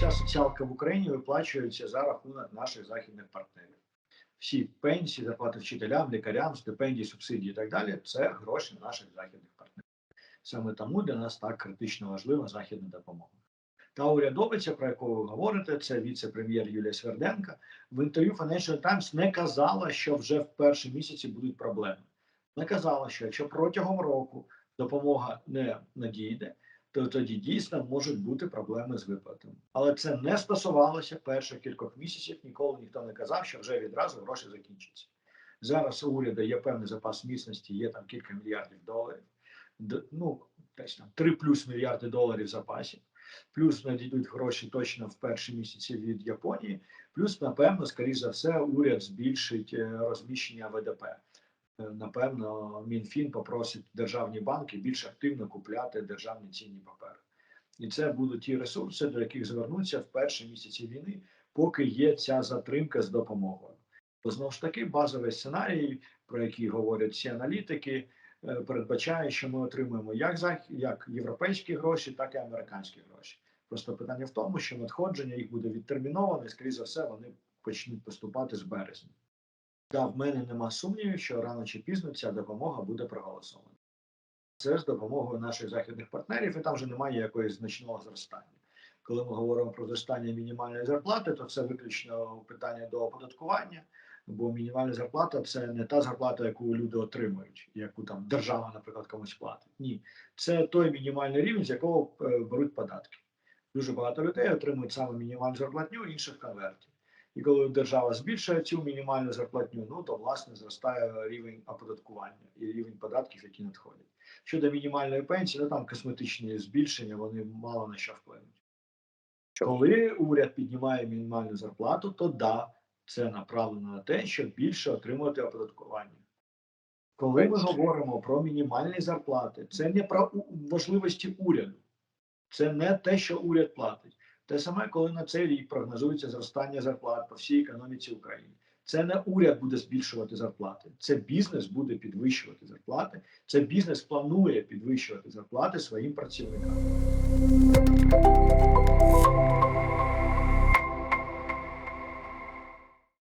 вся соціалка в Україні виплачується за рахунок наших західних партнерів. Всі пенсії, зарплати вчителям, лікарям, стипендії, субсидії і так далі це гроші наших західних партнерів. Саме тому для нас так критично важлива західна допомога. Та урядовиця, про яку ви говорите, це віце-прем'єр Юлія Сверденка. В інтерв'ю Financial Times не казала, що вже в перші місяці будуть проблеми. Не казала, що якщо протягом року допомога не надійде, то тоді дійсно можуть бути проблеми з виплатами. Але це не стосувалося перших кількох місяців. Ніколи ніхто не казав, що вже відразу гроші закінчаться. Зараз у уряду є певний запас міцності, є там кілька мільярдів доларів. Ну, десь там 3 плюс мільярди доларів запасів. Плюс надійдуть гроші точно в перші місяці від Японії. Плюс, напевно, скоріш за все, уряд збільшить е, розміщення ВДП. Е, Напевно, МінФін попросить державні банки більш активно купляти державні цінні папери. І це будуть ті ресурси, до яких звернуться в перші місяці війни, поки є ця затримка з допомогою. Бо знову ж таки, базовий сценарій, про який говорять всі аналітики, е, передбачає, що ми отримуємо як зах... як європейські гроші, так і американські гроші. Просто питання в тому, що надходження їх буде відтерміноване, скоріше за все, вони почнуть поступати з березня. Да, в мене нема сумнівів, що рано чи пізно ця допомога буде проголосована. Це з допомогою наших західних партнерів, і там вже немає якоїсь значного зростання. Коли ми говоримо про зростання мінімальної зарплати, то це виключно питання до оподаткування, бо мінімальна зарплата це не та зарплата, яку люди отримують, яку там держава, наприклад, комусь платить. Ні, це той мінімальний рівень, з якого е, беруть податки. Дуже багато людей отримують саме мінімальну зарплатню інших конвертів. І коли держава збільшує цю мінімальну зарплатню, ну то власне зростає рівень оподаткування і рівень податків, які надходять. Щодо мінімальної пенсії, ну там косметичні збільшення, вони мало на що вплинуть. Коли уряд піднімає мінімальну зарплату, то да, це направлено на те, щоб більше отримувати оподаткування. Коли ми говоримо про мінімальні зарплати, це не про можливості уряду, це не те, що уряд платить. Те саме, коли на цей рік прогнозується зростання зарплат по всій економіці України. Це не уряд буде збільшувати зарплати, це бізнес буде підвищувати зарплати. Це бізнес планує підвищувати зарплати своїм працівникам.